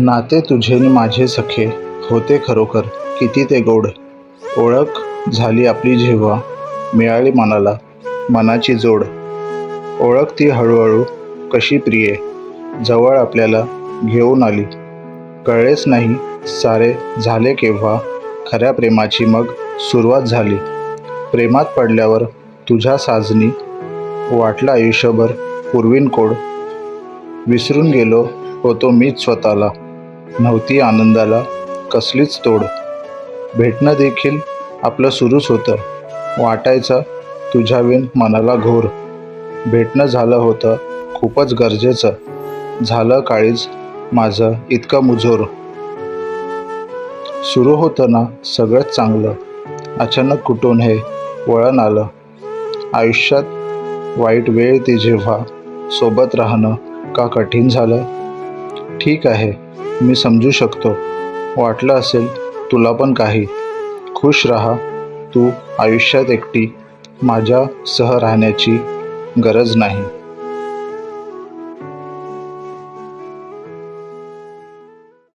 नाते तुझे नि माझे सखे होते खरोखर किती ते गोड. ओळख झाली आपली जेव्हा मिळाली मनाला मनाची जोड. ओळख ती हळूहळू कशी प्रिये जवळ आपल्याला घेऊन आली. कळलेच नाही सारे झाले केव्हा खऱ्या प्रेमाची मग सुरुवात झाली. प्रेमात पडल्यावर तुझ्या साजनी वाटलं आयुष्यभर पूर्वीन कोड. विसरून गेलो होतो मीच स्वतःला. नव्हती आनंदाला कसलीच तोड. भेटणं देखील आपलं सुरूच होतं. वाटायचं तुझ्याविन मनाला घोर. भेटणं झालं होतं खूपच गरजेचं. झालं काळीज माझं इतकं मुजोर. सुरू होतं ना सगळंच चांगलं. अचानक कुठून हे वळण आलं. आयुष्यात वाईट वेळ ती जेव्हा सोबत राहणं का कठीण झालं? ठीक आहे. मी समजू शकतो. वाटलं असेल तुला पण काही. खुश राहा. तू आयुष्यात एकटी. माझ्यासह राहण्याची गरज नाही.